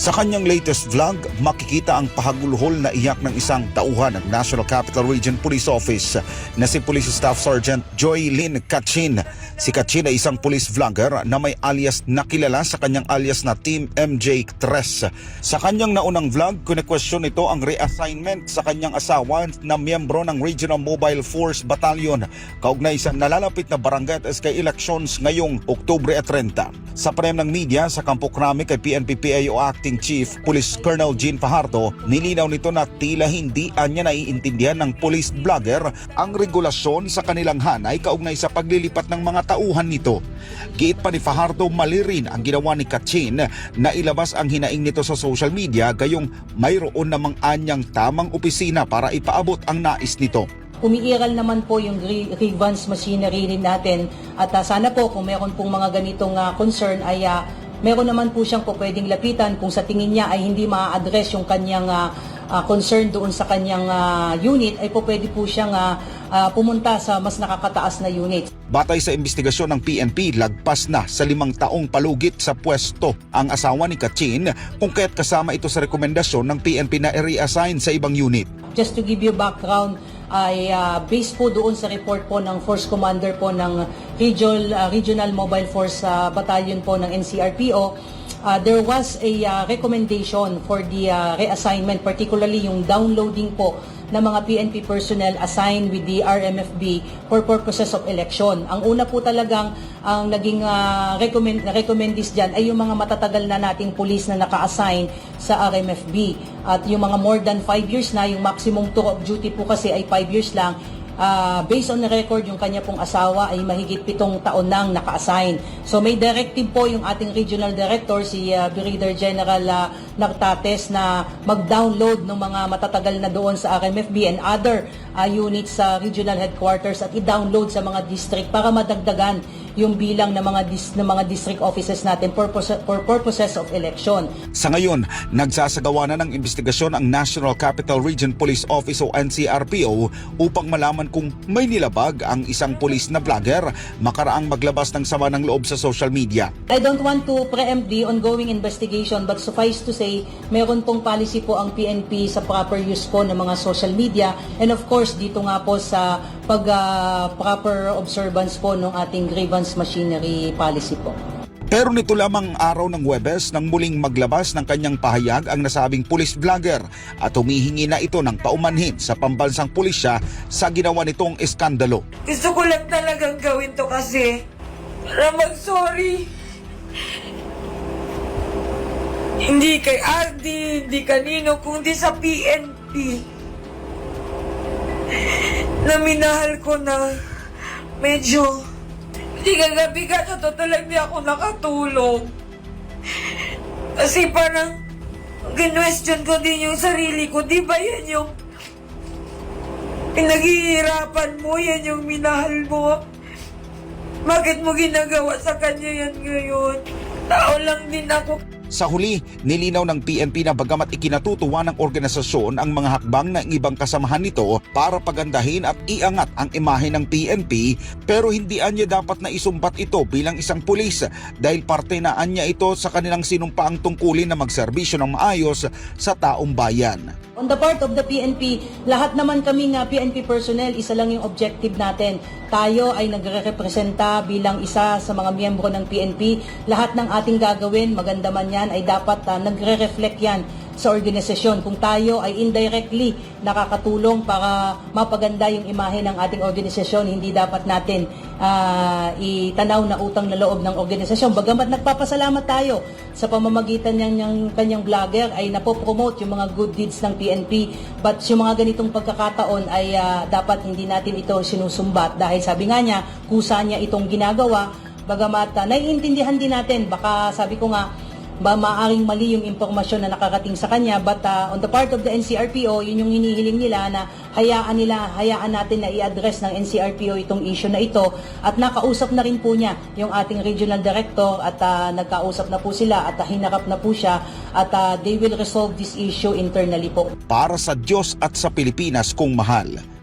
Sa kanyang latest vlog, makikita ang pahagulhol na iyak ng isang tauhan ng National Capital Region Police Office na si Police Staff Sergeant Joy Lynn Kachin. Si Kachin ay isang police vlogger na may alias na kilala sa kanyang alias na Team MJ Tres. Sa kanyang naunang vlog, kune-question ito ang reassignment sa kanyang asawa na miyembro ng Regional Mobile Force Battalion kaugnay sa nalalapit na barangay at SK elections ngayong Oktubre at 30. Sa panayam ng media sa Kampo Krami kay PNP PAO Acting Chief Police Colonel Jean Fajardo, nilinaw nito na tila hindi anya naiintindihan ng police vlogger ang regulasyon sa kanilang hanay kaugnay sa paglilipat ng mga tauhan nito. Giit pa ni Fajardo mali rin ang ginawa ni Kachin na ilabas ang hinaing nito sa social media gayong mayroon namang anyang tamang opisina para ipaabot ang nais nito. umiiral naman po yung gri- grievance machinery natin at ah, sana po kung meron pong mga ganitong ah, concern ay ah, meron naman po siyang po pwedeng lapitan kung sa tingin niya ay hindi ma-address yung kanyang ah, ah, concern doon sa kanyang ah, unit ay po pwede po siyang ah, ah, pumunta sa mas nakakataas na unit. Batay sa investigasyon ng PNP, lagpas na sa limang taong palugit sa pwesto ang asawa ni Kachin kung kaya't kasama ito sa rekomendasyon ng PNP na i-reassign sa ibang unit. Just to give you background, ay ah, based po doon sa report po ng Force Commander po ng Regional, ah, Regional Mobile Force ah, Battalion po ng NCRPO, ah, there was a ah, recommendation for the ah, reassignment, particularly yung downloading po ng mga PNP personnel assigned with the RMFB for purposes of election. Ang una po talagang ang naging ah, recommend, na recommendis dyan ay yung mga matatagal na nating police na naka-assign sa RMFB. At yung mga more than 5 years na, yung maximum tour of duty po kasi ay 5 years lang, Ah, based on the record, yung kanya pong asawa ay mahigit pitong taon nang naka-assign. So may directive po yung ating regional director, si ah, Brigadier General uh, Nartates, na mag-download ng mga matatagal na doon sa RMFB and other ah, units sa regional headquarters at i-download sa mga district para madagdagan yung bilang ng mga dis- ng mga district offices natin for, for purposes of election. Sa ngayon, nagsasagawa na ng investigasyon ang National Capital Region Police Office o NCRPO upang malaman kung may nilabag ang isang police na vlogger makaraang maglabas ng sama ng loob sa social media. I don't want to preempt the ongoing investigation but suffice to say, meron pong policy po ang PNP sa proper use po ng mga social media and of course dito nga po sa pag ah, proper observance po ng ating grievance machinery policy po. Pero nito lamang araw ng Webes nang muling maglabas ng kanyang pahayag ang nasabing police vlogger at humihingi na ito ng paumanhin sa pambansang pulisya sa ginawa nitong eskandalo. Gusto ko lang talagang gawin to kasi para mag-sorry. Hindi kay Aldi, hindi kanino, kundi sa PNP. Na minahal ko na medyo hindi kagabi ka sa totoo lang ako nakatulog. Kasi parang ginwestiyon ko din yung sarili ko. Di ba yan yung Pinaghihirapan mo, yan yung minahal mo. Bakit mo ginagawa sa kanya yan ngayon? Tao lang din ako. Sa huli, nilinaw ng PNP na bagamat ikinatutuwa ng organisasyon ang mga hakbang ng ibang kasamahan nito para pagandahin at iangat ang imahe ng PNP pero hindi anya dapat na isumbat ito bilang isang pulis dahil parte na anya ito sa kanilang sinumpaang tungkulin na magserbisyo ng maayos sa taong bayan. On the part of the PNP, lahat naman kami nga PNP personnel, isa lang yung objective natin. Tayo ay nagre-representa bilang isa sa mga miyembro ng PNP. Lahat ng ating gagawin, maganda man yan, ay dapat ah, nagre-reflect yan sa organisasyon. Kung tayo ay indirectly nakakatulong para mapaganda yung imahe ng ating organisasyon, hindi dapat natin ah, itanaw na utang na loob ng organisasyon. Bagamat nagpapasalamat tayo sa pamamagitan ng, ng kanyang vlogger ay napopromote yung mga good deeds ng PNP. But yung mga ganitong pagkakataon ay ah, dapat hindi natin ito sinusumbat dahil sabi nga niya, kusa niya itong ginagawa. Bagamat ah, naiintindihan din natin, baka sabi ko nga, ba maaring mali yung impormasyon na nakarating sa kanya but uh, on the part of the NCRPO yun yung hinihiling nila na hayaan nila hayaan natin na i-address ng NCRPO itong issue na ito at nakausap na rin po niya yung ating regional director at uh, nagkausap na po sila at uh, hinarap na po siya at uh, they will resolve this issue internally po Para sa Diyos at sa Pilipinas kung mahal.